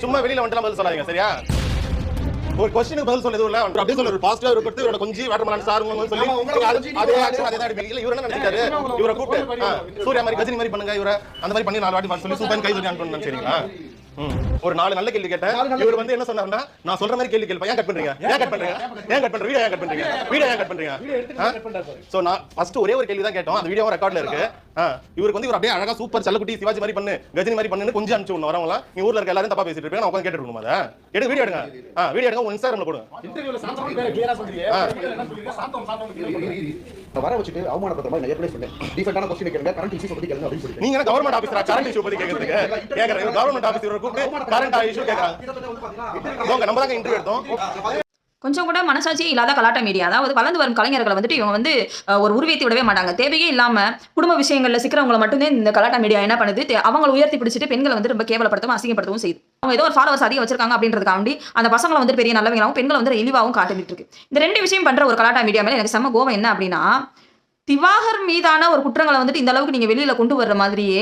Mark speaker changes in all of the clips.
Speaker 1: சும்மா வெளியில வந்துட்டு பதில் சொல்லாதீங்க சரியா? ஒரு கொஸ்டினுக்கு பதில் சொல்ல எதுவும் இல்ல அப்படியே சொல்ல ஒரு பாசிட்டிவா இருக்கிறது இவரோட கொஞ்சம் வேட்டமலான சார் உங்க சொல்லி அது- அதே தான் அடிப்பீங்க இல்ல இவர் என்ன நினைச்சாரு இவரை கூப்பிட்டு சூர்யா மாதிரி கஜினி மாதிரி பண்ணுங்க இவரை. அந்த மாதிரி பண்ணி நாலு வாட்டி சொல்லி சூப்பர் கை சொல்லி அனுப்பணும் சரிங்களா. ஒரு நாலு நல்ல கேள்வி கேட்டேன். இவர் வந்து என்ன சொன்னாருன்னா நான் சொல்ற மாதிரி கேள்வி கேள்வி ஏன் கட் பண்றீங்க? ஏன் கட் பண்றீங்க? ஏன் கட் பண்றீங்க? வீடியோ ஏன் கட் பண்றீங்க? வீடியோ ஏன் கட் பண்றீங்க? சோ நான் ஃபர்ஸ்ட் ஒரே ஒரு கேள்வி தான் கேட்டோம். அந்த வீடியோ ரெக்கார்ட்ல இருக்கு. இவருக்கு வந்து இவர் அப்படியே அழகா சூப்பர் செல்லக்குட்டி சிவாஜி மாதிரி பண்ணு கஜினி மாதிரி பண்ணுன்னு கொஞ்சம் அனுப்பிச்சு விடணும். வரவங்களா நீ ஊர்ல இருக்க எல்லாரும் தப்பா பேசிட்டு இருப்பீங்க. நான் உட்காந்து கேட்டு இருக்கணும் அதை? எடுத்து வீடியோ எடுங்க. வீடியோ எடுங்க. உங்க இன்ஸ்டாகிராம்ல போடுங்க
Speaker 2: வர வச்சுட்டு அவமானப்படுற மாதிரி நான் ஏற்கனவே சொன்னேன். டிஃபரெண்டான கொஸ்டின் கேளுங்க. கரண்ட் இஷ்யூஸ் பத்தி கேளுங்க அப்படின்னு சொல்லிட்டு.
Speaker 1: நீங்க என்ன கவர்மெண்ட் ஆபீசரா கரண்ட் இஷ்யூ பத்தி கேக்குறதுக்கு கேக்குறேன். கவர்மெண்ட் ஆபீசர் கூப்பிட்டு கரண்ட் இஷ்யூ கேக்குறாங்க. உங்க நம்ம தாங்க இன்டர்வியூ எடுத்தோம்.
Speaker 3: கொஞ்சம் கூட மனசாட்சியே இல்லாத கலாட்டா மீடியா அதாவது வளர்ந்து வரும் கலைஞர்களை வந்துட்டு இவங்க வந்து ஒரு உருவேத்தி விடவே மாட்டாங்க. தேவையே இல்லாம குடும்ப விஷயங்கள்ல சிக்கிறவங்களை மட்டும்தான் இந்த கலாட்டா மீடியா என்ன பண்ணுது? அவங்களை உயர்த்தி பிடிச்சிட்டு பெண்களை வந்து ரொம்ப கேவலப்படுத்தவும் அசிங்கப்படுத்தவும் செய்யுது. அவங்க ஏதோ ஒரு ஃபாலோவர்ஸ் அதிகம் வச்சிருக்காங்க அப்படின்றதுக்காண்டி அந்த பசங்களை வந்து பெரிய நல்லவங்களாகவும் பெண்களை வந்து இழிவாகவும் காட்டிட்டு இருக்கு இந்த ரெண்டு விஷயம் பண்ற ஒரு கலாட்டா மீடியா மேல எனக்கு செம்ம கோவம் என்ன அப்படின்னா திவாகர் மீதான ஒரு குற்றங்களை வந்துட்டு இந்த அளவுக்கு நீங்க வெளியில கொண்டு வர்ற மாதிரியே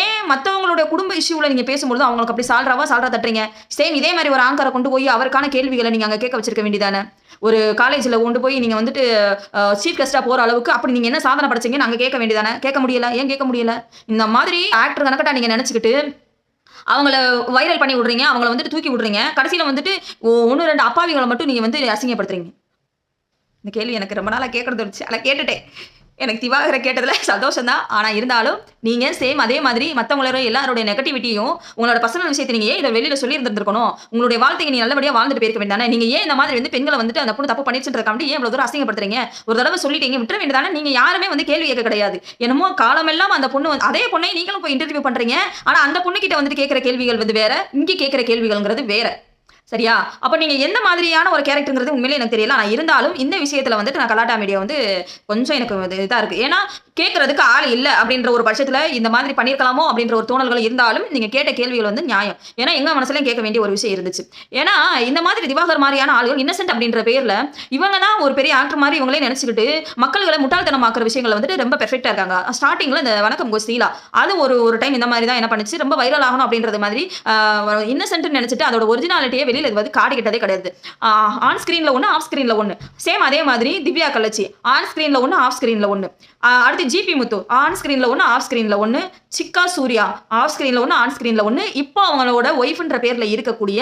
Speaker 3: ஏன் மற்றவங்களுடைய குடும்ப இஷ்யூல நீங்க பேசும்போது அவங்களுக்கு அப்படி சால்றாவா சால்றா தட்டுறீங்க? சேம் இதே மாதிரி ஒரு ஆங்கரை கொண்டு போய் அவருக்கான கேள்விகளை நீங்க அங்க கேட்க வச்சிருக்க வேண்டியதானே? ஒரு காலேஜில் கொண்டு போய் நீங்கள் வந்துட்டு சீஃப் கெஸ்ட்டாக போகிற அளவுக்கு அப்படி நீங்கள் என்ன சாதனை படைச்சீங்க நாங்கள் கேட்க வேண்டியதானே? கேட்க முடியல. ஏன் கேட்க முடியல? இந்த மாதிரி ஆக்டர் கணக்கட்டா நீங்கள் நினச்சிக்கிட்டு அவங்கள வைரல் பண்ணி விடுறீங்க அவங்கள வந்துட்டு தூக்கி விடுறீங்க. கடைசியில் வந்துட்டு ஒன்று ரெண்டு அப்பாவிங்களை மட்டும் நீங்கள் வந்து அசிங்கப்படுத்துறீங்க. இந்த கேள்வி எனக்கு ரொம்ப நாளாக கேட்கறது இருந்துச்சு அதை கேட்டுட்டேன். எனக்கு திவாகரை கேட்டதில் சந்தோஷம் தான் ஆனால் இருந்தாலும் நீங்கள் சேம் அதே மாதிரி மற்றவங்களோட எல்லாரோட நெகட்டிவிட்டியும் உங்களோட பர்சனல் விஷயத்தை நீங்கள் ஏன் இதை வெளியில் சொல்லி இருந்திருக்கணும் உங்களுடைய வாழ்க்கையை நீ நல்லபடியாக வாழ்ந்துட்டு போயிருக்க வேண்டானே நீங்கள் ஏன் இந்த மாதிரி வந்து பெண்களை வந்துட்டு அந்த பொண்ணு தப்பு பண்ணிச்சுன்றக்காண்டி ஏன் இவ்வளோ தூரம் அசிங்கப்படுத்துறீங்க? ஒரு தடவை சொல்லிட்டீங்க விட்டுற வேண்டியதானே? நீங்கள் யாருமே வந்து கேள்வி கேட்க கிடையாது. என்னமோ காலமெல்லாம் அந்த பொண்ணு வந்து அதே பொண்ணை நீங்களும் போய் இன்டர்வியூ பண்ணுறீங்க ஆனால் அந்த பொண்ணுக்கிட்ட வந்துட்டு கேட்குற கேள்விகள் வந்து வேற இங்கே கேட்குற கேள்விகள்ங்கிறது வேற. சரியா? அப்போ நீங்கள் எந்த மாதிரியான ஒரு கேரக்டருங்கிறது உண்மையிலே எனக்கு தெரியல. ஆனால் இருந்தாலும் இந்த விஷயத்துல வந்துட்டு நான் கலாட்டா மீடியா வந்து கொஞ்சம் எனக்கு இது- இருக்குது இருக்கு. ஏன்னா கேட்கறதுக்கு ஆள் இல்லை அப்படின்ற ஒரு பட்சத்தில் இந்த மாதிரி பண்ணியிருக்கலாமோ அப்படின்ற ஒரு தோணல்கள் இருந்தாலும் நீங்கள் கேட்ட கேள்விகள் வந்து நியாயம். ஏன்னா எங்கள் மனசுலையும் கேட்க வேண்டிய ஒரு விஷயம் இருந்துச்சு. ஏன்னா இந்த மாதிரி திவாகர் மாதிரியான ஆளுகள் இன்னசென்ட் அப்படின்ற பேர்ல இவங்க தான் ஒரு பெரிய ஆக்டர் மாதிரி இவங்களே நினச்சிக்கிட்டு மக்கள்களை முட்டாள்தனமாக்குற விஷயங்கள் வந்துட்டு ரொம்ப பெர்ஃபெக்டாக இருக்காங்க. ஸ்டார்டிங்கில் இந்த வணக்கம் கோஸ்தீலா அது ஒரு ஒரு டைம் இந்த மாதிரி தான் என்ன பண்ணுச்சு? ரொம்ப வைரல் ஆகணும் அப்படின்றது மாதிரி இன்னசென்ட் நினைச்சிட்டு அதோட ஒரிஜினாலிட்டியே வெளியில இது வந்து காட்டிக்கிட்டதே கிடையாது ஆன் ஸ்கிரீன்ல ஒன்று ஆஃப் ஸ்கிரீன்ல ஒன்று சேம் அதே மாதிரி திவ்யா கலச்சி ஆன் ஸ்கிரீன்ல ஒன்று ஆஃப் ஸ்கிரீன்ல ஒன்று அடுத்து ஜிபி முத்து ஆன் ஸ்கிரீன்ல ஒன்று ஆஃப் ஸ்கிரீன்ல ஒன்று சிக்கா சூர்யா ஆஃப் ஸ்கிரீன்ல ஒன்று ஆன் ஸ்கிரீன்ல ஒன்று இப்போ அவங்களோட ஒய்ஃப்ன்ற பேரில் இருக்கக்கூடிய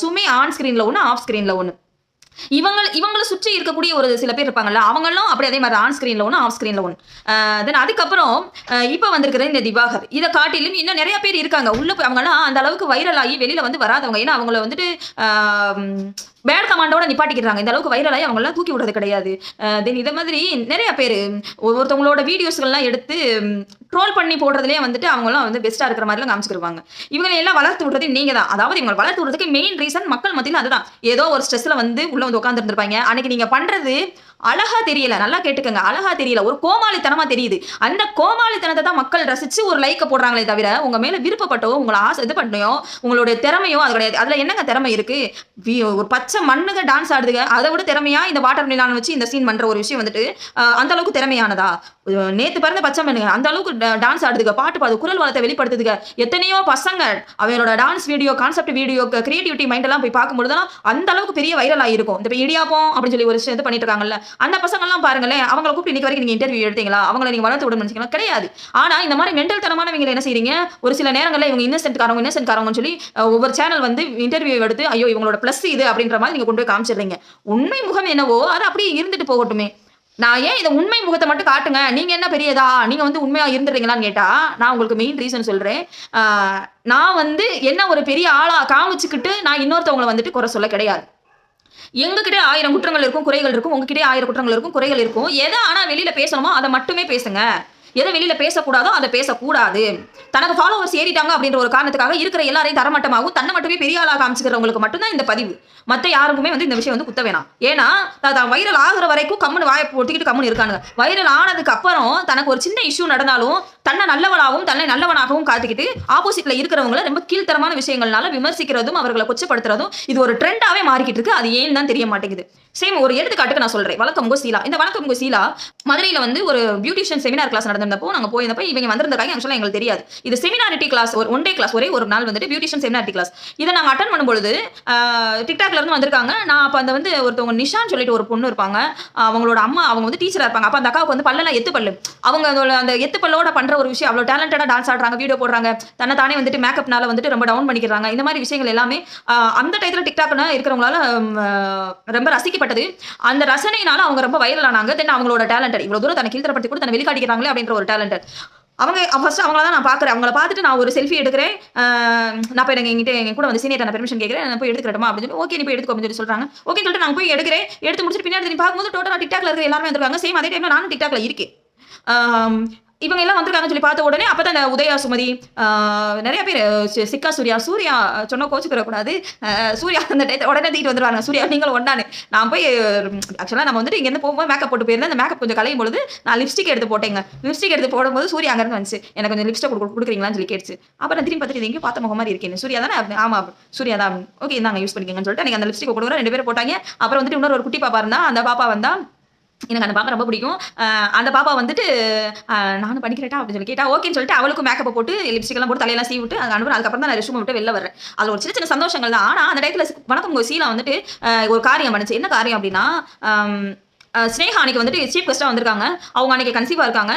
Speaker 3: சுமி ஆன் ஸ்கிரீன்ல ஒன்று ஆஃப் ஸ்கிரீன்ல ஒன்று இவங்க இவங்களை சுற்றி இருக்கக்கூடிய ஒரு சில பேர் இருப்பாங்கல்ல அவங்களும் அப்படி அதே மாதிரி ஆன் ஸ்கிரீன்ல ஒன்று ஆஃப் ஸ்கிரீன்ல ஒன்று தென் அதுக்கப்புறம் இப்போ வந்திருக்கிற இந்த திவாகர் இதை காட்டிலும் இன்னும் நிறைய பேர் இருக்காங்க. உள்ள அவங்களாம் அந்த அளவுக்கு வைரல் ஆகி வெளியில் வந்து வராதவங்க. ஏன்னா அவங்கள வந்துட்டு பேட் கமாண்டோட நிப்பாட்டிக்கிறாங்க. இந்த அளவுக்கு வைரல் ஆகி அவங்களாம் தூக்கி விடுறது கிடையாது. தென் இதை மாதிரி நிறைய பேர் ஒவ்வொருத்தவங்களோட வீடியோஸ்கள்லாம் எடுத்து ட்ரோல் பண்ணி போடுறதுலேயே வந்துட்டு அவங்களாம் வந்து பெஸ்ட்டாக இருக்கிற மாதிரிலாம் காமிச்சிருவாங்க இவங்களை எல்லாம் வளர்த்து விடுறது நீங்கள் தான் அதாவது இவங்களை வளர்த்து விடுறதுக்கு மெயின் ரீசன் மக்கள் மத்தியில் அதுதான். ஏதோ ஒரு ஸ்ட்ரெஸ்ஸில் வந்து உள்ள வந்து உட்காந்துருந்துருப்பாங்க அன்னைக்கு நீங்கள் பண்ணுறது அழகா தெரியல. நல்லா கேட்டுக்கங்க. அழகா தெரியல. ஒரு கோமாளித்தனமா தெரியுது. அந்த கோமாளித்தனத்தை தான் மக்கள் ரசிச்சு ஒரு லைக்க போடுறாங்களே தவிர உங்க மேல விருப்பப்பட்டோ உங்களை ஆசை இது பண்ணியோ உங்களுடைய திறமையோ அது கிடையாது அதுல என்னங்க திறமை இருக்கு? ஒரு பச்சை மண்ணுங்க டான்ஸ் ஆடுதுங்க. அதை விட திறமையா இந்த வாட்டர் மிலான் வச்சு இந்த சீன் பண்ற ஒரு விஷயம் வந்துட்டு அந்த அளவுக்கு திறமையானதா? நேத்து பிறந்த பச்சை மண்ணுங்க. அந்த அளவுக்கு டான்ஸ் ஆடுதுங்க. பாட்டு பாடு குரல் வளத்தை வெளிப்படுத்துதுங்க. எத்தனையோ பசங்க அவங்களோட dance video concept video creativity mind எல்லாம் போய் பார்க்கும்போது அந்த அளவுக்கு பெரிய வைரல் ஆகிருக்கும் இந்த இடியாப்போம் இடியாப்பம் அப்படின்னு சொல்லி ஒரு விஷயம் இது பண்ணிட்டு இருக்காங்கல்ல. அந்த பசங்கள்லாம் பாருங்களேன் அவங்கள கூப்பிட்டு இன்னைக்கு வரைக்கும் நீங்க இன்டர்வியூ எடுத்தீங்களா? அவங்கள நீங்க வளர்த்து விட நினைச்சீங்களா? கிடையாது. ஆனா இந்த மாதிரி மென்டல் தனமானவங்க என்ன செய்றீங்க? ஒரு சில நேரங்களில் இவங்க இன்னசென்ட் காரவங்க இன்னசென்ட் காரவங்கன்னு சொல்லி ஒவ்வொரு சேனல் வந்து இன்டர்வியூ எடுத்து ஐயோ இவங்களோட ப்ளஸ் இது அப்படின்ற மாதிரி நீங்க கொண்டு போய் காமிச்சிடுறீங்க. உண்மை முகம் என்னவோ அது அப்படியே இருந்துட்டு போகட்டுமே. நான் ஏன் இதை உண்மை முகத்தை மட்டும் காட்டுங்க? நீங்க என்ன பெரியதா? நீங்க வந்து உண்மையா இருந்துடுறீங்களான்னு கேட்டா நான் உங்களுக்கு மெயின் ரீசன் சொல்றேன். நான் வந்து என்ன ஒரு பெரிய ஆளா காமிச்சுக்கிட்டு நான் இன்னொருத்தவங்களை வந்துட்டு குறை சொல்ல கிடையாது. எங்ககிட்ட ஆயிரம் குற்றங்கள் இருக்கும் குறைகள் இருக்கும் உங்ககிட்ட ஆயிரம் குற்றங்கள் இருக்கும் குறைகள் இருக்கும். எதை ஆனால் வெளியில் பேசணுமோ அதை மட்டுமே பேசுங்க. எதை வெளியில பேசக்கூடாதோ அதை பேசக்கூடாது. தனக்கு ஃபாலோவர்ஸ் ஏறிட்டாங்க அப்படின்ற ஒரு காரணத்துக்காக இருக்கிற எல்லாரையும் தரமட்டமாகவும் தன்னை மட்டுமே பெரிய ஆளாக காமிச்சுக்கிறவங்களுக்கு மட்டும்தான் இந்த பதிவு. மற்ற யாருக்குமே வந்து இந்த விஷயம் வந்து குத்த வேணாம். ஏன்னா தான் வைரல் ஆகுற வரைக்கும் கம்முன்னு வாயை போட்டுக்கிட்டு கம்முன்னு இருக்கானுங்க. வைரல் ஆனதுக்கு அப்புறம் தனக்கு ஒரு சின்ன இஷ்யூ நடந்தாலும் தன்னை நல்லவனாகவும் தன்னை நல்லவனாகவும் காத்துக்கிட்டு ஆப்போசிட்ல இருக்கிறவங்கள ரொம்ப கீழ்த்தரமான விஷயங்கள்னால விமர்சிக்கிறதும் அவர்களை கொச்சப்படுத்துறதும் இது ஒரு ட்ரெண்டாவே மாறிக்கிட்டு இருக்கு. அது ஏன்னு தான் தெரிய மாட்டேங்குது. சேம் ஒரு எடுத்துக்காட்டுக்கு நான் சொல்றேன். வழக்கம் சீலா. இந்த வழக்கம் சீலா மதுரையில வந்து ஒரு பியூட்டிஷியன் செமினார் கிளாஸ் வந்திருந்தப்போ நாங்க போயிருந்தப்போ இவங்க வந்திருந்தாங்க ஆக்சுவலாக எங்களுக்கு தெரியாது. இது செமினாரிட்டி கிளாஸ் ஒரு ஒன் டே கிளாஸ் ஒரே ஒரு நாள் வந்துட்டு பியூட்டிஷியன் செமினாரிட்டி கிளாஸ் இதை நாங்கள் அட்டன் பண்ணும்பொழுது டிக்டாக்ல இருந்து வந்திருக்காங்க. நான் அப்ப அந்த வந்து ஒருத்தவங்க நிஷான்னு சொல்லிட்டு ஒரு பொண்ணு இருப்பாங்க. அவங்களோட அம்மா அவங்க வந்து டீச்சராக இருப்பாங்க. அப்போ அந்த அக்காவுக்கு வந்து பல்லெல்லாம் எத்து பல்லு. அவங்க அதோட அந்த எத்து பல்லோட பண்ற ஒரு விஷயம் அவ்வளவு டேலண்டடாக டான்ஸ் ஆடுறாங்க வீடியோ போடுறாங்க. தன்னை தானே வந்துட்டு மேக்கப்னால வந்துட்டு ரொம்ப டவுன் பண்ணிக்கிறாங்க. இந்த மாதிரி விஷயங்கள் எல்லாமே அந்த டயத்துல டிக்டாக்னா இருக்கிறவங்களால ரொம்ப ரசிக்கப்பட்டது. அந்த ரசனையினால அவங்க ரொம்ப வைரல் ஆனாங்க. தென் அவங்களோட டேலண்டட் இவ்வளவு தூரம் தன்னை கீழ்த்தரப்படுத்தி கூட தன்னை வெளிக்காட்டிக்கிறாங்களே அப்படின்ற ஒரு டேலண்டட் அவங்க ஃபர்ஸ்ட் அவங்கள தான் நான் பார்க்குறேன் அவங்கள பார்த்துட்டு நான் ஒரு செல்ஃபி எடுக்கிறேன். நான் போய் எனக்கு எங்கிட்ட எங்க கூட வந்து சீனியர் நான் பெர்மிஷன் கேட்குறேன் நான் போய் எடுத்துக்கிறேமா அப்படின்னு சொல்லி ஓகே நீ போய் எடுத்துக்கோ அப்படின்னு சொல்லி சொல்றாங்க. ஓகே சொல்லிட்டு நான் போய் எடுக்கிறேன். எடுத்து முடிச்சுட்டு பின்னாடி பார்க்கும்போது டோட்டலாக டிக்டாக்ல இருக்கிற எல்லாருமே வந்துருக்காங்க சேம் அதே டைமில் நானும் டிக்டாக்ல இருக்கேன். இவங்க எல்லாம் வந்திருக்காங்கன்னு சொல்லி பார்த்த உடனே அப்போ தான் உதயா சுமதி நிறைய பேர் சி- சிக்கா சூர்யா சூர்யா சொன்ன கோச்சுக்கிற கூடாது சூர்யா அந்த டயத்தை உடனே தீட்டு வந்துருவாங்க. சூர்யா நீங்களும் ஒண்டானு நான் போய் ஆக்சுவலாக நம்ம வந்துட்டு இங்கேருந்து போகும்போது மேக்கப் போட்டு போயிருந்தேன். அந்த மேக்கப் கொஞ்சம் கலையும் பொழுது நான் லிப்ஸ்டிக் எடுத்து போட்டேங்க. லிப்ஸ்டிக் எடுத்து போடும்போது சூர்யா அங்கேருந்து வந்துச்சு. எனக்கு கொஞ்சம் லிப்ஸ்டிக் கொடு கொடுக்குறீங்களான்னு சொல்லி கேட்டுச்சு. அப்புறம் நான் திரும்பி பார்த்துட்டு எங்கேயும் பார்த்த முகம் மாதிரி இருக்கேன் சூர்யா தானே அப்படி, ஆமா சூர்யா தான் ஓகே இந்தாங்க யூஸ் பண்ணிக்கங்கன்னு சொல்லிட்டு எனக்கு அந்த லிப்ஸ்டிக் கொடுக்குறோம் ரெண்டு பேரும் போட்டாங்க. அப்புறம் வந்துட்டு இன்னொரு ஒரு குட்டி பாப்பா இருந்தா அந்த பாப்பா வந்தால் எனக்கு அந்த பாப்பா ரொம்ப பிடிக்கும். அந்த பாப்பா வந்துட்டு நானும் படிக்கிறேட்டா அப்படின்னு சொல்லி கேட்டா ஓகேன்னு சொல்லிட்டு அவளுக்கும் மேக்கப் போட்டு லிப்ஸ்டிக் எல்லாம் போட்டு தலையெல்லாம் சீ விட்டு அது அனுப்புறேன். அதுக்கப்புறம் தான் நான் ரெஸ்ட் விட்டு வெளில வரேன் அது ஒரு சின்ன சின்ன சந்தோஷங்கள் தான். ஆனால் அந்த டயத்தில் வணக்கம் உங்கள் சீலா வந்துட்டு ஒரு காரியம் பண்ணுச்சு. என்ன காரியம் அப்படின்னா ஸ்னேகா அன்னைக்கு வந்துட்டு சீஃப் கெஸ்ட்டாக வந்திருக்காங்க. அவங்க அன்னைக்கு கன்சீவாக இருக்காங்க.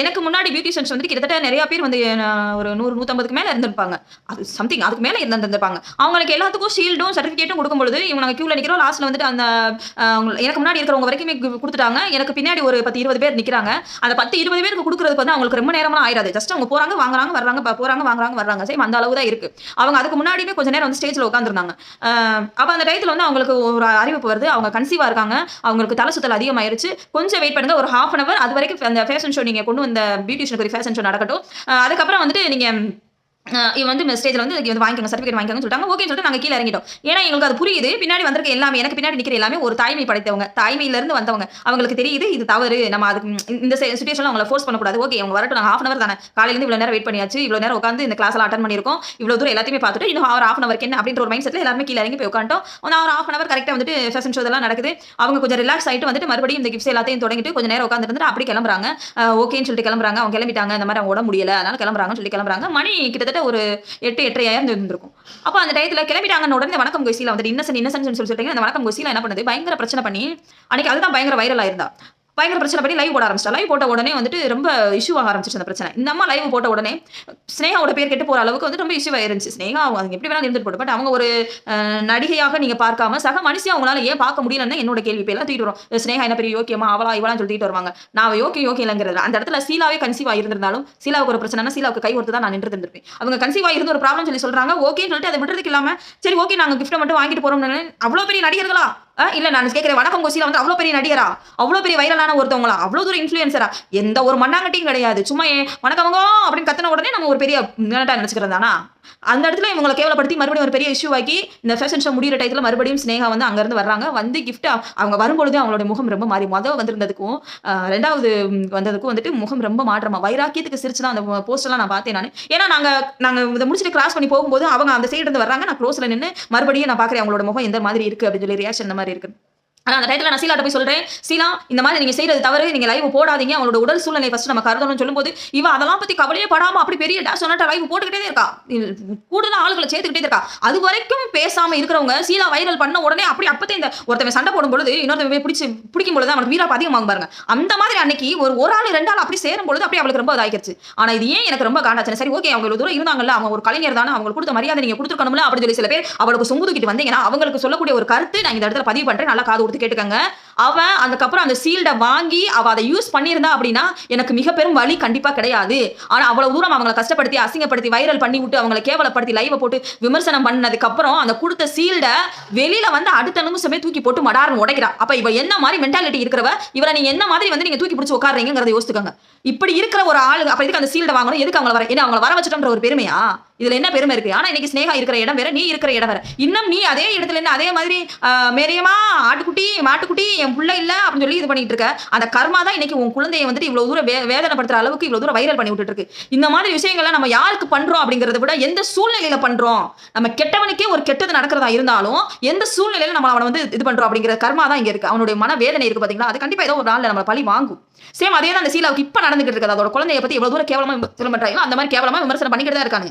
Speaker 3: எனக்கு முன்னாடி பியூட்டிஷியன்ஸ் வந்து கிட்டத்தட்ட நிறைய பேர் வந்து ஒரு நூறு நூற்றம்பதுக்கு மேலே இருந்திருப்பாங்க. அது சம்திங் அதுக்கு மேலே இருந்திருந்திருப்பாங்க அவங்களுக்கு எல்லாத்துக்கும் ஷீல்டும் சர்டிஃபிகேட்டும் கொடுக்கும்பொழுது இவங்க நாங்கள் க்யூவில் நிற்கிறோம் லாஸ்ட்டில் வந்துட்டு அந்த எனக்கு முன்னாடி இருக்கிறவங்க வரைக்குமே கொடுத்துட்டாங்க. எனக்கு பின்னாடி ஒரு பத்து இருபது பேர் நிற்கிறாங்க அந்த பத்து இருபது பேருக்கு கொடுக்குறதுக்கு வந்து அவங்களுக்கு ரொம்ப நேரம்லாம் ஆயிடாது ஜஸ்ட் அவங்க போகிறாங்க வாங்குறாங்க வர்றாங்க போகிறாங்க போறாங்க வாங்குறாங்க வர்றாங்க. சேம் அந்த அளவு தான் இருக்கு. அவங்க அதுக்கு முன்னாடியுமே கொஞ்ச நேரம் வந்து ஸ்டேஜில் உட்காந்துருந்தாங்க அப்போ அந்த டயத்தில் வந்து அவங்களுக்கு ஒரு அறிவிப்பு வருது. அவங்க கன்சீவாக இருக்காங்க. அவங்களுக்கு தலை சுத்தல் அதிகமாயிருச்சு. கொஞ்சம் வெயிட் பண்ணுங்க. ஒரு ஹாஃப் அன் அவர் அது வரைக்கும் அந்த ஃபேஷன் ஷோ நீங்கள் கொண்டு வந்த பியூட்டிஷனுக்கு ஒரு ஃபேஷன் ஷோ நடக்கட்டும். அதுக்கப்புறம் வந்துட்டு நீங்கள் இவன் வந்து ஸ்டேஜில் வந்து இது வந்து வாங்கிக்கோங்க சர்டிஃபிகேட் வாங்கிக்கோங்க சொல்லிட்டாங்க. ஓகேன்னு சொல்லிட்டு நாங்கள் கீழே இறங்கிட்டோம். ஏன்னா எங்களுக்கு அது புரியுது. பின்னாடி வந்திருக்க எல்லாமே எனக்கு பின்னாடி நிற்கிற எல்லாமே ஒரு தாய்மை படைத்தவங்க. தாய்மையிலேருந்து வந்தவங்க. அவங்களுக்கு தெரியுது இது தவறு. நம்ம அதுக்கு இந்த சுச்சுவேஷனில் அவங்கள ஃபோர்ஸ் பண்ணக்கூடாது. ஓகே அவங்க வரட்டும். நாங்கள் ஹாஃப் அன் அவர் தானே. காலையிலேருந்து இவ்வளோ நேரம் வெயிட் பண்ணியாச்சு. இவ்வளோ நேரம் உட்காந்து இந்த கிளாஸில் அட்டன் பண்ணியிருக்கோம். இவ்வளோ தூரம் எல்லாத்தையுமே பார்த்துட்டு இன்னும் ஒரு ஹாஃப் அன் அவருக்கு என்ன அப்படின்ற ஒரு மைண்ட் செட்டில் எல்லாருமே கீழே இறங்கி போய் உட்காந்துட்டோம் நான் ஒரு ஹாஃப் அன் அவர் கரெக்டாக வந்துட்டு ஃபேஷன் ஷோ எல்லாம் நடக்குது. அவங்க கொஞ்சம் ரிலாக்ஸ் ஆகிட்டு வந்துட்டு மறுபடியும் இந்த கிஃப்ட்ஸ் எல்லாத்தையும் தொடங்கிட்டு கொஞ்சம் நேரம் உட்காந்துருந்து அப்படி கிளம்புறாங்க. ஓகேன்னு சொல்லிட்டு கிளம்புறாங்க. அவங்க கிளம்பிட்டாங்க. இந்த மாதிரி அவங்க உடம்பு முடியல. அதனால கிளம்புறாங்கன்னு சொல்லி கிளம்புறாங்க. மணி கிட்டத்தட்ட ஒரு எட்டு எட்டரையாயிரம் இருந்திருக்கும். அப்போ அந்த டயத்தில் கிளம்பிட்டாங்க உடனே வணக்கம் கொசியில் வந்துட்டு இன்னசன் இன்னசன் சொல்லி சொல்லிட்டு அந்த வணக்கம் கொசியில் என்ன பண்ணுது? பயங்கர பிரச்சனை பண்ணி அன்னைக்கு அதுதான் பயங்கர வைரல் ஆயிருந்தா. பயங்கர பிரச்சனை பண்ணி லைவ் போட ஆரம்பிச்சிட்டா. லைவ் போட்ட உடனே வந்துட்டு ரொம்ப இஷ்யூ ஆக ஆரம்பிச்சிச்சு அந்த பிரச்சனை. இந்த அம்மா லைவ் போட்ட உடனே ஸ்னேகாவோட பேர் கெட்டு போற அளவுக்கு வந்து ரொம்ப இஷ்யூ ஆயிருந்துச்சு ஸ்னேகா அவங்க எப்படி வேணாலும் இருந்துட்டு போட்டு பட் அவங்க ஒரு நடிகையாக நீங்க பார்க்காம சக மனுஷியா அவங்களால ஏன் பார்க்க முடியலன்னு என்னோட கேள்வி. இப்போ எல்லாம் தூக்கிட்டு வரும். ஸ்னேகா என்ன பெரிய யோக்கியமா அவளா இவளான்னு சொல்லிட்டு வருவாங்க. நான் யோக்கியம் யோக்கியம் இல்லைங்கிறது அந்த இடத்துல சீலாவே கன்சீவ் ஆயிருந்திருந்தாலும் சீலாவுக்கு ஒரு பிரச்சனைனா சீலாவுக்கு கை கொடுத்து தான் நான் நின்று இருந்திருப்பேன். அவங்க கன்சீவ் ஆயிருந்து ஒரு ப்ராப்ளம் சொல்லி சொல்றாங்க. ஓகேன்னு சொல்லிட்டு அதை விடுறதுக்கு இல்லாம சரி ஓகே நாங்க கிஃப்ட்டை மட்டும் வாங்கிட்டு போறோம்னு அவ்வளோ பெரிய நடிகர்களா? இல்ல நான் கேட்கிறேன் வணக்கம் கோசியில வந்து அவ்வளோ பெரிய நடிகரா? அவ்வளோ பெரிய வைரலான ஒருத்தவங்களா? அவ்வளோ தூரம் இன்ஃப்ளூயன்சரா எந்த ஒரு மண்ணாங்கட்டியும் கிடையாது. சும்மா ஏன்? வணக்கவங்க அப்படின்னு கத்தின உடனே நம்ம ஒரு பெரிய நினைச்சுக்கிறது தானா? அந்த இடத்துல இவங்களை கேவலப்படுத்தி மறுபடியும் ஒரு பெரிய இஷ்யூ ஆக்கி இந்த ஃபேஷன் ஷோ முடியிற டயத்தில் மறுபடியும் ஸ்னேகா வந்து அங்கேருந்து வர்றாங்க. வந்து கிஃப்ட் அவங்க வரும்பொழுது அவங்களோட முகம் ரொம்ப மாறி. மொதல் வந்திருந்ததுக்கும் ரெண்டாவது வந்ததுக்கும் வந்துட்டு முகம் ரொம்ப மாற்றமா வைராக்கியத்துக்கு சிரிச்சு தான் அந்த போஸ்டெல்லாம் நான் பார்த்தேன் நான். ஏன்னா நாங்கள் நாங்கள் இதை முடிச்சுட்டு கிராஸ் பண்ணி போகும்போது அவங்க அந்த சைடு இருந்து வர்றாங்க. நான் க்ளோஸில் நின்று மறுபடியும் நான் பார்க்குறேன் அவங்களோட முகம் எந்த மாதிரி இருக்குது அப்படின்னு சொல்லி ரியாக்ஷன் இந்த மாதிரி இருக்கு ஆனால் அந்த டயத்தில் நான் சீலாட்ட போய் சொல்கிறேன் சீலா இந்த மாதிரி நீங்கள் செய்கிறது தவறு. நீங்கள் லைவ் போடாதீங்க. அவங்களோட உடல் சூழ்நிலை ஃபஸ்ட்டு நம்ம கருதணும்னு சொல்லும்போது இவ அதெல்லாம் பற்றி கவலையே படாமல் அப்படி பெரிய டேஷ் சொன்னாட்ட லைவ் போட்டுக்கிட்டே இருக்கா. கூடுதல் ஆளுகளை சேர்த்துக்கிட்டே இருக்கா. அது வரைக்கும் பேசாமல் இருக்கிறவங்க சீலா வைரல் பண்ண உடனே அப்படி அப்போதே இந்த ஒருத்தவன் சண்டை போடும் பொழுது இன்னொருத்தவன் பிடிச்சி பிடிக்கும் பொழுது அவனுக்கு வீராப்பு அதிகமாகும் பாருங்க. அந்த மாதிரி அன்னைக்கு ஒரு ஒரு ஆள் ரெண்டு ஆள் அப்படி சேரும் பொழுது அப்படி அவளுக்கு ரொம்ப இதாகிடுச்சு ஆனால் இது ஏன் எனக்கு ரொம்ப காண்டாச்சு? சரி ஓகே அவங்க இவ்வளவு தூரம் இருந்தாங்கல்ல அவங்க ஒரு கலைஞர் தானே அவங்களுக்கு கொடுத்த மரியாதை நீங்கள் கொடுத்துருக்கணும்ல அப்படின்னு சொல்லி சில பேர் அவளுக்கு சொங்குதுக்கிட்டு வந்தீங்கன்னா அவங்களுக்கு சொல்லக்கூடிய ஒரு கருத்து நான் இந்த இடத்துல பதிவு பண்ணுறேன் நல்லா காது கொடுத்து கேட்டுக்கங்க. அவன் அதுக்கப்புறம் அந்த சீல்டை வாங்கி அவ அதை யூஸ் பண்ணியிருந்தா அப்படின்னா எனக்கு மிக பெரும் வழி கண்டிப்பா கிடையாது. ஆனா அவ்வளவு தூரம் அவங்களை கஷ்டப்படுத்தி அசிங்கப்படுத்தி வைரல் பண்ணி விட்டு அவங்களை கேவலப்படுத்தி லைவை போட்டு விமர்சனம் பண்ணதுக்கு அப்புறம் அந்த கொடுத்த சீல்டை வெளியில வந்து அடுத்த நிமிஷமே தூக்கி போட்டு மடார்னு உடைக்கிறா. அப்போ இவ என்ன மாதிரி மென்டாலிட்டி இருக்கிறவ இவரை நீங்க என்ன மாதிரி வந்து நீங்க தூக்கி பிடிச்சி உட்காருறீங்கிறத யோசிச்சுக்கோங்க இப்படி இருக்கிற ஒரு ஆளு அப்போ எதுக்கு அந்த சீல்டை வாங்கணும்? எதுக்கு அவங்கள வர ஏன்னா அவங்கள வர வச்சுட்டோன்ற ஒரு பெருமையா? இதுல என்ன பெருமை இருக்கு? ஆனா இன்னைக்கு ஸ்னேகா இருக்கிற இடம் வேற நீ இருக்கிற இடம் வேற. இன்னும் நீ அதே இடத்துல என்ன அதே மாதிரி மேரியமா ஆட்டுக்குட்டி மாட்டுக்குட்டி என் பிள்ளை புள்ள இல்ல அப்படின்னு சொல்லி இது பண்ணிட்டு இருக்க. அந்த கர்மா தான் இன்னைக்கு உன் குழந்தைய வந்துட்டு இவ்வளவு தூரம் வேதனைப்படுத்துற அளவுக்கு இவ்வளவு தூரம் வைரல் பண்ணி விட்டுட்டு இருக்கு. இந்த மாதிரி விஷயங்களை நம்ம யாருக்கு பண்றோம் அப்படிங்கறத விட எந்த சூழ்நிலையில பண்றோம்? நம்ம கெட்டவனுக்கே ஒரு கெட்டது நடக்கிறதா இருந்தாலும் எந்த சூழ்நிலையில நம்ம அவனை வந்து இது பண்றோம் அப்படிங்கிற கர்மா தான் இங்க இருக்கு. அவனுடைய மன வேதனை இருக்கு பாத்தீங்களா? அது கண்டிப்பா ஏதோ ஒரு நாள்ல நம்ம பழி வாங்கும். சேம் அதே தான் அந்த சீலாவுக்கு இப்ப நடந்துகிட்டு இருக்கு அதோட குழந்தைய பத்தி எவ்வளவு தூரம் கேவலமா விமர்சனம் பண்றாங்களோ அந்த மாதிரி கேவலமா விமர்சனம் பண்ணிக்கிட்டு தான் இருக்காங்க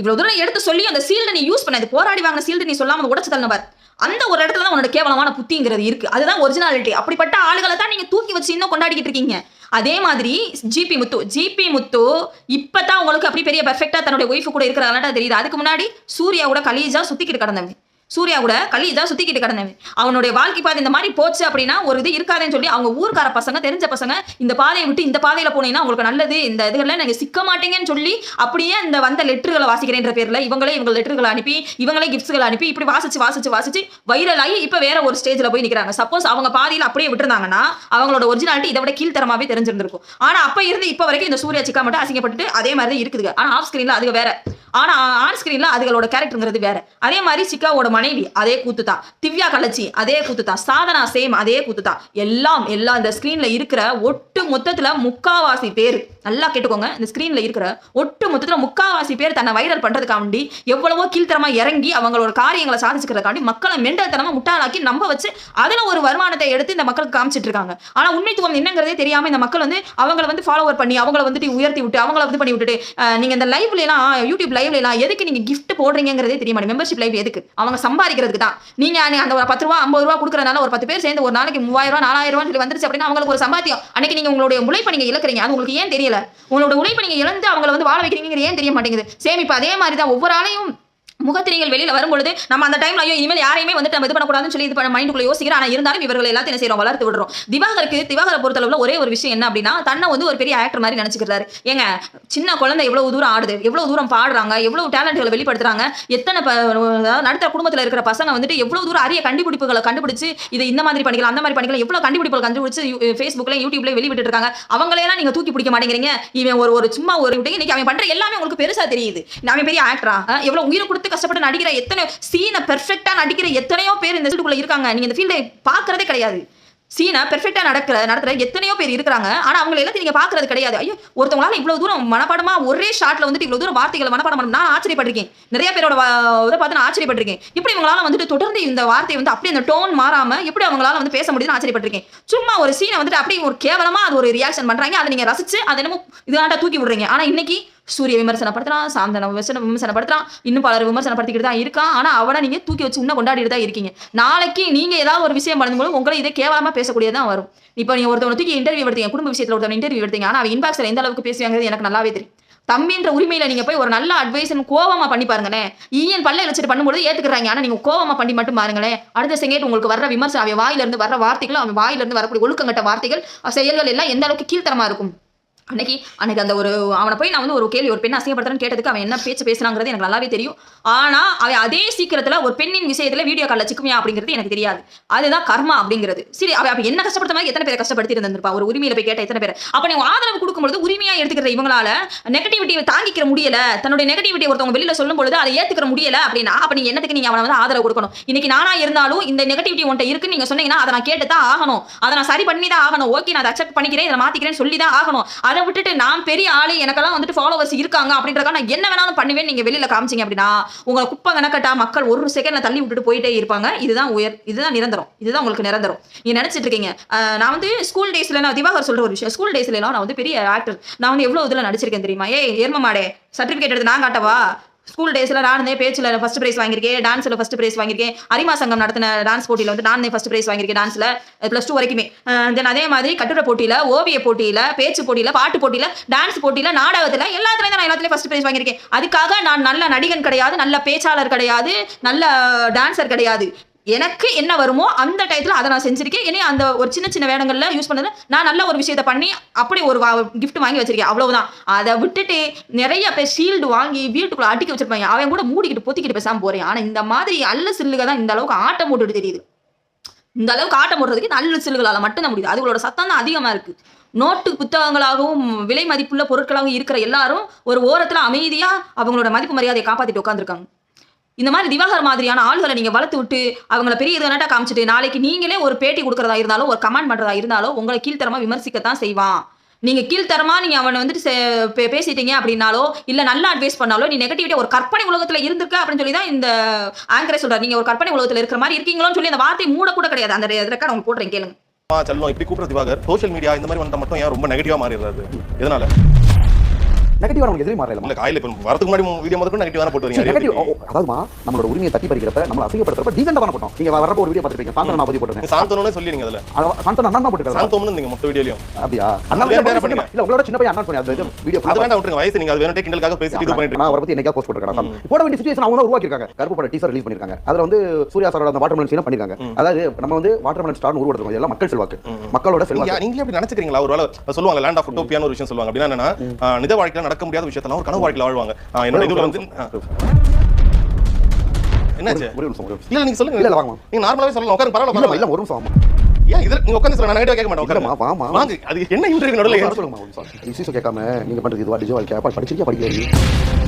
Speaker 3: இவ்வளவு தூரம் எடுத்து சொல்லி அந்த சீல்டை நீ யூஸ் பண்ண. அது போராடி வாங்கின சீல்டு நீ சொல்லாம உடச்சு தள்ளவர் அந்த ஒரு இடத்துல தான் உன்னோட கேவலமான புத்திங்கிறது இருக்கு. அதுதான் ஒரிஜினாலிட்டி அப்படிப்பட்ட ஆளுகளை தான் நீங்க தூக்கி வச்சு இன்னும் கொண்டாடிக்கிட்டு இருக்கீங்க. அதே மாதிரி ஜிபி முத்து. ஜிபி முத்து இப்பதான் உங்களுக்கு அப்படி பெரிய பெர்ஃபெக்டா தன்னுடைய ஒய்ஃபு கூட இருக்கிறதால தெரியுது. அதுக்கு முன்னாடி சூர்யா கூட கலீஜா சுத்திக்கிட்டு கிடந்தவன் சூர்யா கூட இதான் சுத்திக்கிட்டு கிடந்தவன். அவனுடைய வாழ்க்கை பாதை இந்த மாதிரி போச்சு அப்படின்னா ஒரு இது இருக்காதுன்னு சொல்லி அவங்க ஊர்க்கார பசங்க தெரிஞ்ச பசங்க இந்த பாதையை விட்டு இந்த பாதையில போனீங்கன்னா உங்களுக்கு நல்லது இந்த இதுகளில் நீங்க சிக்க மாட்டீங்கன்னு சொல்லி அப்படியே இந்த வந்த லெட்டர்களை வாசிக்கிறேன்ற பேர்ல இவங்களே இவங்க லெட்டர்களை அனுப்பி இவங்களே கிஃப்ட்ஸ்களை அனுப்பி இப்படி வாசிச்சு வாசிச்சு வாசிச்சு வைரல் ஆகி இப்ப வேற ஒரு ஸ்டேஜ்ல போய் நிக்கிறாங்க. சப்போஸ் அவங்க பாதியில அப்படியே விட்டுருந்தாங்கன்னா அவங்களோட ஒரிஜினாலிட்டி இதை விட கீழ்த்தரமாவே தெரிஞ்சிருந்திருக்கும். ஆனா அப்ப இருந்து இப்ப வரைக்கும் இந்த சூர்யா சிக்கா மட்டும் அசிங்கப்பட்டு அதே மாதிரி தான் இருக்குதுங்க. ஆனா ஆஃப் ஸ்கிரீன்ல அது வேற. ஆனா ஆன் ஸ்கிரீன்ல அதுகளோட கேரக்டருங்கிறது வேற. அதே மாதிரி சிக்காவோட மனைவி அதே கூத்து தான் திவ்யா கலச்சி அதே கூத்து தான் சாதனா சேம் அதே கூத்து தான் எல்லாம் எல்லாம் இந்த ஸ்கிரீன்ல இருக்கிற ஒட்டு மொத்தத்துல முக்காவாசி பேர். நல்லா கேட்டுக்கோங்க. இந்த ஸ்கிரீன்ல இருக்கிற ஒட்டு மொத்தத்துல முக்காவாசி பேர் தன்னை வைரல் பண்றதுக்காண்டி எவ்வளவோ கீழ்த்தரமா இறங்கி அவங்களோட காரியங்களை சாதிச்சுக்கிறதுக்காண்டி மக்களை மெண்டல் தனமா முட்டாளாக்கி நம்ப வச்சு அதுல ஒரு வருமானத்தை எடுத்து இந்த மக்களுக்கு காமிச்சிட்டு இருக்காங்க ஆனா உண்மைத்துவம் என்னங்கிறதே தெரியாம இந்த மக்கள் வந்து அவங்கள வந்து ஃபாலோவர் பண்ணி அவங்கள வந்துட்டு உயர்த்தி விட்டு அவங்கள வந்து பண்ணி விட்டுட்டு நீங்க இந்த லைவ்ல எல்லாம் யூடியூப் லைவ்ல எல்லாம் எதுக்கு நீங்க கிஃப்ட் போடுறீங்கிறதே தெரிய மாட்டேங்குது. மெம்பர்ஷிப் லைவ் எதுக்கு? அவங்க சம்பாதிக்கிறதுக்கு தான் நீங்க அந்த ஒரு பத்து ரூபா ஐம்பது ரூபா கொடுக்கறதுனால ஒரு பத்து பேர் சேர்ந்து ஒரு நாளைக்கு மூவாயிரம் ரூபா நாலாயிரம் சொல்லி வந்துருச்சு அப்படின்னா அவங்களுக்கு ஒரு சம்பாத்தியம். அன்னைக்கு நீங்க உங்களுடைய உழைப்பை நீங்க இழக்கிறீங்க. அது உங்களுக்கு ஏன் தெரியல? உங்களோட உழைப்பை நீங்க இழந்து அவங்கள வந்து வாழ வைக்கிறீங்க ஏன் தெரிய மாட்டேங்குது? சேம் அதே மாதிரி தான் ஒவ்வொரு ஆளையும் முகத்திரிகள் வெளியில் வரும்பொழுது நம்ம அந்த டைம்ல ஐயோ இனிமேல் யாரையுமே வந்து நம்ம இது பண்ணக்கூடாதுன்னு சொல்லி இது மைண்டுக்குள்ள யோசிக்கிறோம் ஆனால் இருந்தாலும் இவர்கள் எல்லாத்தையும் என்ன செய்றோம் வளர்த்து விடுறோம். திவாகருக்கு திவாகரை பொறுத்தளவுல ஒரே ஒரு விஷயம் என்ன அப்படின்னா தன்னை வந்து ஒரு பெரிய ஆக்டர் மாதிரி நினைச்சுக்கிறாரு. ஏங்க சின்ன குழந்தை எவ்வளவு தூரம் ஆடுது எவ்வளவு தூரம் பாடுறாங்க எவ்வளவு டேலண்ட்களை வெளிப்படுத்துறாங்க எத்தனை ப- அதாவது இருக்கிற பசங்க வந்துட்டு எவ்வளவு தூரம் அரிய கண்டுபிடிப்புகளை கண்டுபிடிச்சு இதை இந்த மாதிரி பண்ணிக்கலாம் அந்த மாதிரி பண்ணிக்கலாம் எவ்வளவு கண்டுபிடிப்புகள் கண்டுபிடிச்சு யூ- ஃபேஸ்புக்ல யூடியூப்ல வெளியிட்டு இருக்காங்க. அவங்களையெல்லாம் நீங்க தூக்கி பிடிக்க மாட்டேங்கிறீங்க. இவன் ஒரு ஒரு சும்மா ஒரு விட்டு இன்னைக்கு அவன் பண்ற எல்லாமே உங்களுக்கு பெருசா தெரியுது. அவன் பெரிய ஆக்டரா எவ்வளவு உயிரை கொடுத்து கஷ்டப்பட்டு நடிக்கிற எத்தனை சீனை பெர்ஃபெக்டா நடிக்கிற எத்தனையோ பேர் இந்த ஃபீல்டுக்குள்ள இருக்காங்க. நீங்கள் இந்த ஃபீல்டை பார்க்கறதே கிடையாது. சீனை பெர்ஃபெக்டாக நடக்கிற நடத்துகிற எத்தனையோ பேர் இருக்கிறாங்க. ஆனால் அவங்கள எல்லாத்தையும் நீங்கள் பார்க்கறது கிடையாது. ஐயோ ஒருத்தவங்களால இவ்வளோ தூரம் மனப்பாடமாக ஒரே ஷாட்டில் வந்துட்டு இவ்வளோ தூரம் வார்த்தைகளை மனப்பாடம் பண்ண நான் ஆச்சரியப்பட்டிருக்கேன். நிறைய பேரோட இதை பார்த்து நான் ஆச்சரியப்பட்டிருக்கேன். இப்படி இவங்களால வந்துட்டு தொடர்ந்து இந்த வார்த்தையை வந்து அப்படியே அந்த டோன் மாறாம எப்படி அவங்களால வந்து பேச முடியுதுன்னு ஆச்சரியப்பட்டிருக்கேன். சும்மா ஒரு சீனை வந்துட்டு அப்படியே ஒரு கேவலமாக அது ஒரு ரியாக்ஷன் பண்ணுறாங்க அதை நீங்கள் ரசிச்சு அதை என்னமோ இதாண்டா தூக்கி விடுறீங்க. ஆனால் இன்னைக்கு சூரிய விமர்சனப்படுத்துறான் சாந்தன விமர்சன விமர்சனப்படுத்துறான் இன்னும் பலர் விமர்சனப்படுத்திக்கிட்டு தான் இருக்கான். ஆனால் அவனை நீங்கள் தூக்கி வச்சு இன்னும் கொண்டாடிட்டு தான் இருக்கீங்க. நாளைக்கு நீங்கள் ஏதாவது ஒரு விஷயம் பண்ணும்போது உங்களை இதே கேவலமாக பேசக்கூடியதான் வரும். இப்போ நீங்கள் ஒருத்தவனை தூக்கி இன்டர்வியூ எடுத்தீங்க குடும்ப விஷயத்தில் ஒருத்தவன் இன்டர்வியூ எடுத்தீங்க ஆனால் அவன் இன்பாக்ஸில் எந்த அளவுக்கு பேசுவாங்கிறது எனக்கு நல்லாவே தெரியும். தம்பின்ற உரிமையில நீங்க போய் ஒரு நல்ல அட்வைஸ் கோவமா பண்ணி பாருங்களேன். ஈயன் பல்ல இழைச்சிட்டு பண்ணும்போது ஏத்துக்கிறாங்க. ஆனா நீங்க கோவமா பண்ணி மட்டும் பாருங்களேன். அடுத்த செகண்ட் உங்களுக்கு வர்ற விமர்சனம் அவன் வாயிலிருந்து வர்ற வார்த்தைகள் அவன் வாயிலிருந்து வரக்கூடிய ஒழுக்கங்கட்ட வார்த்தைகள் செயல்கள் எல்லாம் எந்த அளவுக்கு கீழ்த்தரமா இருக்கும்? அன்னைக்கு அன்னைக்கு அந்த ஒரு அவனை போய் நான் வந்து ஒரு கேள்வி ஒரு பெண் அசிங்கப்படுத்துறேன்னு கேட்டதுக்கு அவன் என்ன பேச்சு பேசுனாங்கிறது எனக்கு நல்லாவே தெரியும். ஆனா அவன் அதே சீக்கிரத்துல ஒரு பெண்ணின் விஷயத்துல வீடியோ காலில் சிக்குமியா அப்படிங்கிறது எனக்கு தெரியாது. அதுதான் கர்மா அப்படிங்கிறது. சரி அவன் என்ன கஷ்டப்படுத்த மாதிரி எத்தனை பேரை கஷ்டப்படுத்தி இருந்திருப்பா ஒரு உரிமையில போய் கேட்ட எத்தனை பேர்? அப்ப நீ ஆதரவு கொடுக்கும்போது உரிமையா எடுத்துக்கிற இவங்களால நெகட்டிவிட்டியை தாங்கிக்கிற முடியல. தன்னுடைய நெகட்டிவிட்டி ஒருத்தவங்க வெளியில சொல்லும் பொழுது அதை ஏத்துக்கிற முடியல அப்படின்னா அப்ப நீங்க என்னத்துக்கு நீங்க அவனை வந்து ஆதரவு கொடுக்கணும்? இன்னைக்கு நானா இருந்தாலும் இந்த நெகட்டிவிட்டி உன்ட்ட இருக்குன்னு நீங்க சொன்னீங்கன்னா அதை நான் கேட்டு தான் ஆகணும். அதை நான் சரி பண்ணி தான் ஆகணும். ஓகே நான் அதை அக்செப்ட் பண்ணிக்கிறேன் இதை மாத்திக்கிறேன் சொல்லி தான் ஆகணும். அதை விட்டுட்டு நான் பெரிய ஆளு எனக்கெல்லாம் வந்துட்டு ஃபாலோவர்ஸ் இருக்காங்க அப்படின்றதுக்காக நான் என்ன வேணாலும் பண்ணுவேன் நீங்க வெளியில காமிச்சீங்க அப்படின்னா உங்களை குப்பை கணக்கட்டா மக்கள் ஒரு செகண்ட்ல தள்ளி விட்டுட்டு போயிட்டே இருப்பாங்க. இதுதான் உயர் இதுதான் நிரந்தரம். இதுதான் உங்களுக்கு நிரந்தரம். நீங்க நினைச்சிட்டு இருக்கீங்க. நான் வந்து ஸ்கூல் டேஸ்ல நான் திவாகர் சொல்ற ஒரு விஷயம். ஸ்கூல் டேஸ்ல எல்லாம் நான் வந்து பெரிய ஆக்டர் நான் வந்து எவ்வளவு இதுல நடிச்சிருக்கேன் தெரியுமா? ஏய் ஏர்மமாடே சர்டிபிகேட் எடுத்து நான் காட்டவா? ஸ்கூல் டேஸில் நான் பேச்சில் ஃபஸ்ட் ப்ரைஸ் வாங்கியிருக்கேன் டான்ஸில் ஃபஸ்ட் ப்ரைஸ் வாங்கியிருக்கேன். அரிமா சங்கம் நடத்தின டான்ஸ் போட்டியில் வந்து நான் ஃபர்ஸ்ட் ப்ரைஸ் வாங்கியிருக்கேன் டான்ஸில் ப்ளஸ் டூ வரைக்குமே. தென் அதே மாதிரி கட்டுரை போட்டியில் ஓவிய போட்டியில் பேச்சு போட்டியில் பாட்டு போட்டியில் டான்ஸ் போட்டியில் நாடகத்தில் எல்லாத்துலேயும் நான் எல்லாத்துலேயும் ஃபஸ்ட் பிரைஸ் வாங்கியிருக்கேன். அதுக்காக நான் நல்ல நடிகன் கிடையாது நல்ல பேச்சாளர் கிடையாது நல்ல டான்ஸர் கிடையாது. எனக்கு என்ன வருமோ அந்த டயத்தில் அதை நான் செஞ்சிருக்கேன். இனி அந்த ஒரு சின்ன சின்ன வேடங்களில் யூஸ் பண்ணது நான் நல்ல ஒரு விஷயத்தை பண்ணி அப்படி ஒரு கிஃப்ட் வாங்கி வச்சிருக்கேன். அவ்வளவுதான். அதை விட்டுட்டு நிறைய பேர் ஷீல்டு வாங்கி வீட்டுக்குள்ள அடிக்க வச்சிருப்பாங்க. அவன் கூட மூடிக்கிட்டு பொத்திக்கிட்டு பேசாமல் போறேன். ஆனால் இந்த மாதிரி அல்ல சில்லுக தான் இந்த அளவுக்கு ஆட்டம் போட்டுட்டு தெரியுது. இந்த அளவுக்கு ஆட்டம் போடுறதுக்கு நல்ல சில்லுகளால் மட்டும்தான் முடியுது. அதுகளோட சத்தம் தான் அதிகமாக இருக்கு. நோட்டு புத்தகங்களாகவும் விலை மதிப்புள்ள பொருட்களாகவும் இருக்கிற எல்லாரும் ஒரு ஓரத்தில் அமைதியாக அவங்களோட மதிப்பு மரியாதையை காப்பாற்றிட்டு உட்காந்துருக்காங்க இந்த மாதிரி திவாகர் மாதிரியான ஆளுகளை நீங்க வளர்த்து விட்டு அவங்கள பெரிய இதுனாட்டா காமிச்சிட்டு நாளைக்கு நீங்களே ஒரு பேட்டி கொடுக்கறதா இருந்தாலும் ஒரு கமெண்ட் பண்றதா இருந்தாலும் உங்களை கீழ்த்தரமா விமர்சிக்கத்தான் செய்வான். நீங்க கீழ்த்தரமா நீங்க அவனை வந்துட்டு சே- பேசிட்டீங்க அப்படின்னாலோ இல்ல நல்லா அட்வைஸ் பண்ணாலோ நீ நெகட்டிவிட்டி ஒரு கற்பனை உலகத்துல இருந்திருக்க அப்படின்னு சொல்லி தான் இந்த ஆங்கரே சொல்றாரு. நீங்க ஒரு கற்பனை உலகத்துல இருக்கிற மாதிரி இருக்கீங்களோன்னு சொல்லி அந்த வார்த்தை மூட கூட கிடையாது. அந்த ரெக்கார்ட் அவங்க போடுறேன் கேளுங்க.
Speaker 1: செல்லும் இப்படி கூப்பிட்ற திவாகர். சோஷியல் மீடியா இந்த மாதிரி வந்தா மட்டும் ஏன் ரொம்ப நெகட்டிவா மாறிடுறாரு? எதனால?
Speaker 2: நெகட்டிவா நமக்கு எதுவுமே மாறல
Speaker 1: இல்ல காலையில இப்ப வரதுக்கு முன்னாடி வீடியோ முதல்ல நெகட்டிவா தானே போட்டு வரீங்க
Speaker 2: நெகட்டிவ் அதாவதுமா நம்மளோட உரிமையை தட்டி பறிக்கிறப்ப நம்மள அசிங்கப்படுத்துறப்ப பண்ண போட்டோம். நீங்க வரப்போ ஒரு வீடியோ பார்த்துருப்பீங்க சாந்தனா நான் பதிவு போட்டேன்
Speaker 1: சாந்தனோட சொல்லி நீங்க அதுல.
Speaker 2: சாந்தனா அண்ணா தான் போட்டுருக்காரு
Speaker 1: சாந்தோம்னு நீங்க மொத்த வீடியோலயும்
Speaker 2: அப்படியா? அண்ணா. இல்ல உங்களோட சின்ன பையன் அண்ணா பண்ணி அந்த வீடியோ
Speaker 1: அது வேண்டாம் விட்டுருங்க வயசு நீங்க அது வேணும் கிண்டலுக்காக பேசிட்டு இது பண்ணிட்டு
Speaker 2: நான் அவரை பத்தி என்னைக்கா போஸ்ட் போட்டுருக்காங்க போட வேண்டிய சுச்சுவேஷன் அவங்க உருவாக்கி இருக்காங்க கருப்பு பட டீசர் ரிலீஸ் பண்ணிருக்காங்க அதுல வந்து சூர்யா சாரோட அந்த வாட்டர் மெலன் சீனை பண்ணிருக்காங்க அதாவது நம்ம வந்து வாட்டர் மெலன் ஸ்டார் உருவாடுறோம் இதெல்லாம் மக்கள் செல்வாக்கு. மக்களோட
Speaker 1: நீங்க
Speaker 2: செல்வாக்கு
Speaker 1: நீங்களே அப்படி நினைச்சுக்கிறீங்களா? ஒரு வேளை சொல்லுவாங்க லேண்ட் ஆஃப் உட்டோப்பியான ஒரு விஷயம் சொல்லுவாங்க. அப்படின்னா என்னன்னா நிஜ வாழ்க்கையில நடக்க முடியாத விஷயத்தெல்லாம் ஒரு கனவு வாழ்க்கையில வாழ்வாங்க. என்னோட இதுல வந்து என்னாச்சு?
Speaker 2: ஒரு நிமிஷம் ஒரு நிமிஷம்.
Speaker 1: இல்ல நீங்க சொல்லுங்க.
Speaker 2: இல்ல, வாங்க.
Speaker 1: நீங்க நார்மலாவே சொல்லலாம். உட்காருங்க பரவாயில்ல
Speaker 2: இல்ல ஒரு நிமிஷம்
Speaker 1: ஏன் இதுல நீங்க உட்கார்ந்து சொல்லுங்க நான் நெகட்டிவா கேட்க மாட்டேன்
Speaker 2: இல்லம்மா, வாமா.
Speaker 1: வாங்க அது என்ன இன்டர்வியூ நடுவுல?
Speaker 2: நிமிஷம் இசிசோ கேட்காம நீங்க பண்றது இதுவா டிஜோ வாழ்க்கை அப்பா படிச்சிருக்கீங்க படிக்கல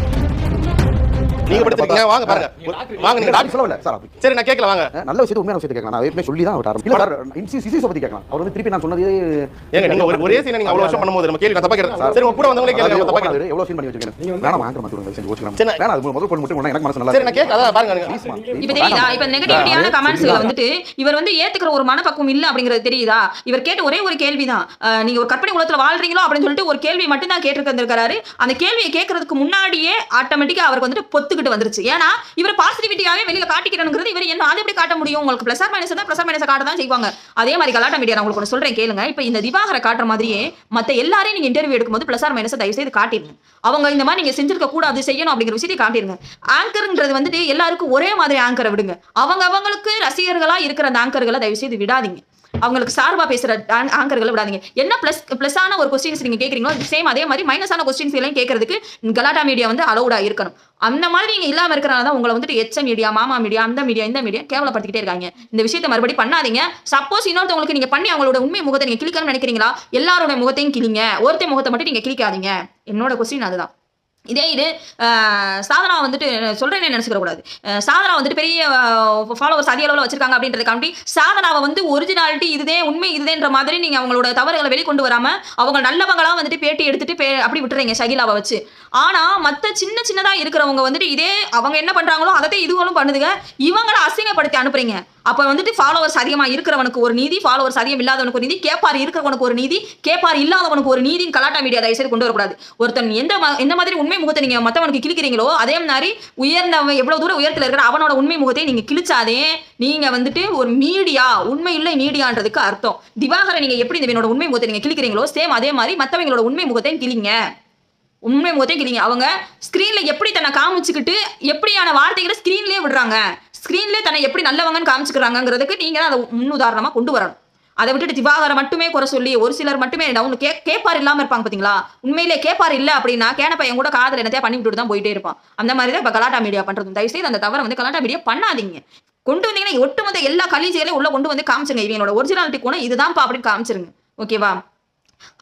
Speaker 1: நீங்க படிச்சிருக்கீங்க வாங்க பாருங்க வாங்க. நீங்க
Speaker 2: டாக்டர்
Speaker 1: டாக்டர்
Speaker 2: சொல்லல சார் அப்படி.
Speaker 1: சரி நான் கேட்கல வாங்க.
Speaker 2: நல்ல விஷயத்தை உண்மையான விஷயத்தை கேட்கலாம். நான் ஏற்கனவே சொல்லி தான் அவர் ஆரம்பிச்சு இல்ல சார் இசிசோ பத்தி கேட்கலாம். அவர் வந்து திருப்பி நான் சொன்னது
Speaker 1: ஏங்க நீங்க ஒரு ஒரே சீனை நீங்க அவ்வளவு வருஷம் பண்ணும்போது நம்ம கேள்வி நான் தப்பா கேட்கறேன் சரி உங்க கூட வந்தவங்களே கேளுங்க அவங்க தப்பா கேட்கறேன்
Speaker 2: எவ்வளவு ஃபீல் பண்ணி வச்சிருக்கேன் வேணாம் வாங்க மாத்தி விடுங்க செஞ்சு வச்சுக்கலாம்
Speaker 1: சரி.
Speaker 2: வேணாம் அது முதல் பொண்ணு மட்டும் எனக்கு மனசு நல்லா
Speaker 1: சரி நான் கேட்க அதான் பாருங்க நீங்க
Speaker 3: இப்ப தெரியுதா? இப்ப நெகட்டிவிட்டியான கமெண்ட்ஸ்ல வந்துட்டு இவர் வந்து ஏத்துக்கிற ஒரு மனப்பக்குவம் இல்ல அப்படிங்கிறது தெரியுதா? இவர் கேட்ட ஒரே ஒரு கேள்விதான். அஹ், நீங்க ஒரு கற்பனை உலகத்துல வாழ்றீங்களோ அப்படின்னு சொல்லிட்டு ஒரு கேள்வி மட்டும் தான் கேட்டிருக்காரு அந்த கேள்வியை கேட்கறதுக்கு முன்னாடியே ஆட்டோமேட்டிக்கா அவருக்கு வந்துட்டு ஒத்துக்கிட்டு வந்துருச்சு. ஏன்னா இவர் பாசிட்டிவிட்டியாவே வெளியில காட்டிக்கிறனுங்கிறது இவர் என்ன அது எப்படி காட்ட முடியும்? உங்களுக்கு பிளஸ் ஆர் மைனஸ் தான் பிளஸ் ஆர் மைனஸ் காட்ட தான் செய்வாங்க. அதே மாதிரி கலாட்டா மீடியா நான் உங்களுக்கு ஒன்று சொல்றேன் கேளுங்க. இப்போ இந்த திவாகரை காட்டுற மாதிரியே மற்ற எல்லாரையும் நீங்க இன்டர்வியூ எடுக்கும்போது பிளஸ் ஆர் மைனஸ் தயவு செய்து காட்டிருங்க. அவங்க இந்த மாதிரி நீங்க செஞ்சிருக்க கூடாது செய்யணும் அப்படிங்கிற விஷயத்தை காட்டிடுங்க ஆங்கர்ன்றது வந்துட்டு எல்லாருக்கும் ஒரே மாதிரி ஆங்கரை விடுங்க. அவங்க அவங்களுக்கு ரசிகர்களா இருக்கிற அந்த ஆங்கர்களை தயவு செய்து விடாதீங்க. அவங்களுக்கு சார்பா பேசுற ஆங்கர்களை விடாதீங்க. என்ன பிளஸ் ஆன ஒரு கொஸ்டின்ஸ் நீங்க கேக்குறீங்களோ சேம் அதே மாதிரி மைனஸான கொஸ்டின்ஸ் எல்லாம் கேட்கறதுக்கு கலாட்டா மீடியா வந்து அலௌடா இருக்கணும். அந்த மாதிரி நீங்க இல்லாம இருக்கிறனால தான் உங்களை வந்துட்டு எச்ச மீடியா மாமா மீடியா அந்த மீடியா இந்த மீடியா கேவலப்படுத்திக்கிட்டே இருக்காங்க. இந்த விஷயத்தை மறுபடியும் பண்ணாதீங்க. சப்போஸ் இன்னொருத்தவங்களுக்கு நீங்க பண்ணி அவங்களோட உண்மை முகத்தை நீங்க கிளிக்கணும்னு நினைக்கிறீங்களா? எல்லாரோட முகத்தையும் கிளிங்க ஒருத்த முகத்தை மட்டும் நீங்க கிளிக்காதீங்க என்னோட கொஸ்டின் அதுதான். இதே இது சாதனா வந்துட்டு சொல்றேன்னு நினைச்சுக்க கூடாது. சாதனா வந்துட்டு பெரிய ஃபாலோவர்ஸ் அதிக அளவில் வச்சிருக்காங்க அப்படின்றத சாதனாவை வந்து ஒரிஜினாலிட்டி இதுதே உண்மை இதுதேன்ற மாதிரி நீங்கள் அவங்களோட தவறுகளை வெளிக்கொண்டு வராமல் அவங்க நல்லவங்களாம் வந்துட்டு பேட்டி எடுத்துட்டு பே- அப்படி விட்டுறீங்க ஷகிலாவை வச்சு. ஆனா மத்த சின்ன சின்னதா இருக்கிறவங்க வந்துட்டு இதே அவங்க என்ன பண்றாங்களோ அதை இதுகளும் பண்ணுதுங்க. இவங்களை அசிங்கப்படுத்தி அனுப்புறீங்க. அப்ப வந்துட்டு ஃபாலோவர்ஸ் அதிகமா இருக்கிறவனுக்கு ஒரு நீதி ஃபாலோவர்ஸ் அதிகம் இல்லாதவனுக்கு ஒரு நீதி கேப்பார் இருக்கிறவனுக்கு ஒரு நீதி கேப்பார் இல்லாதவனுக்கு ஒரு நீதின்னு கலாட்டா மீடியா தயவு செய்து கொண்டு வரக்கூடாது. ஒருத்தன் எந்த எந்த மாதிரி உண்மை முகத்தை நீங்க மத்தவனுக்கு கிழிக்கிறீங்களோ அதே மாதிரி உயர்ந்தவன் எவ்வளவு தூரம் உயரத்துல இருக்கிற அவனோட உண்மை முகத்தை நீங்க கிழிச்சாதே நீங்க வந்துட்டு ஒரு மீடியா உண்மை இல்லை மீடியான்றதுக்கு அர்த்தம். திவாகரை நீங்க எப்படி இந்த என்னோட உண்மை முகத்தை நீங்க கிழிக்கிறீங்களோ சேம் அதே மாதிரி மத்தவங்களோட உண்மை முகத்தையும் கிழிங்க. உண்மை முகத்தையும் அவங்க ஸ்க்ரீனில் எப்படி தன்னை காமிச்சுக்கிட்டு எப்படியான வார்த்தைகளை ஸ்க்ரீன்லேயே விடுறாங்க? ஸ்க்ரீன்லேயே தன்னை எப்படி நல்லவங்கன்னு காமிச்சுக்கிறாங்கிறதுக்கு நீங்கள் தான் அதை முன்னுதாரணமாக கொண்டு வரணும். அதை விட்டுட்டு திவாகரை மட்டுமே குறை சொல்லி ஒரு சிலர் மட்டுமே டவுன் கே கேப்பார் இல்லாமல் இருப்பாங்க பார்த்தீங்களா உண்மையிலே கேப்பார் இல்லை அப்படின்னா கேன பையன் கூட காதல் என்னத்தையா பண்ணி விட்டுட்டு தான் போயிட்டே இருப்பான். அந்த மாதிரி தான் இப்போ கலாட்டா மீடியா பண்ணுறது தயவுசெய்து அந்த தவறை வந்து கலாட்டா மீடியா பண்ணாதீங்க. கொண்டு வந்தீங்கன்னா ஒட்டுமொத்த எல்லா கலீஜைகளையும் உள்ள கொண்டு வந்து காமிச்சிருங்க. இவங்களோட ஒரிஜினாலிட்டி கூட இதுதான்ப்பா அப்படின்னு காமிச்சிருங்க. ஓகேவா?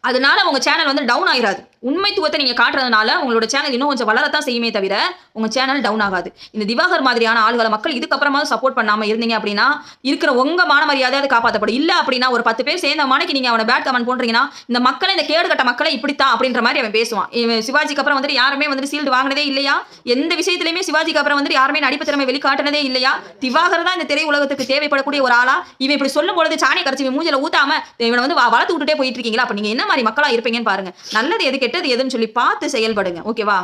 Speaker 3: அதனால உங்க சேனல் வந்து டவுன் ஆயிராது. உண்மைத்துவத்தை நீங்க காட்டுறதுனால உங்களோட சேனல் இன்னும் கொஞ்சம் வளரத்தான் செய்யுமே தவிர உங்க சேனல் டவுன் ஆகாது. இந்த திவாகர் மாதிரியான ஆளுகளை மக்கள் இதுக்கப்புறமா சப்போர்ட் பண்ணாம இருந்தீங்க அப்படின்னா இருக்கிற உங்க மான மரியாதை அது காப்பாற்றப்படும் இல்ல அப்படின்னா ஒரு பத்து பேர் சேர்ந்த மானைக்கு நீங்க அவனை பேட் கமெண்ட் போன்றீங்கன்னா இந்த மக்களை இந்த கேடு கட்ட மக்களை இப்படித்தான் அப்படின்ற மாதிரி அவன் பேசுவான். இவன் சிவாஜிக்கு அப்புறம் வந்துட்டு யாருமே வந்துட்டு சீல்டு வாங்கினதே இல்லையா? எந்த விஷயத்திலுமே சிவாஜிக்கு அப்புறம் வந்துட்டு யாருமே நடிப்பு திறமை வெளிக்காட்டினதே இல்லையா? திவாகர் தான் இந்த திரை உலகத்துக்கு தேவைப்படக்கூடிய ஒரு ஆளா? இவன் இப்படி சொல்லும் பொழுது சாணி கரைச்சி மூஞ்சில ஊத்தாம இவனை வந்து வளர்த்து விட்டுட்டே போயிட்டு இருக்கீங்களா? அப்ப நீங்க என்ன மாதிரி மக்களா இருப்பீங்கன்னு பாருங்க. நல்லது எது கெட்டது எதுன்னு சொல்லி பார்த்து செயல்படுங்க. ஓகேவா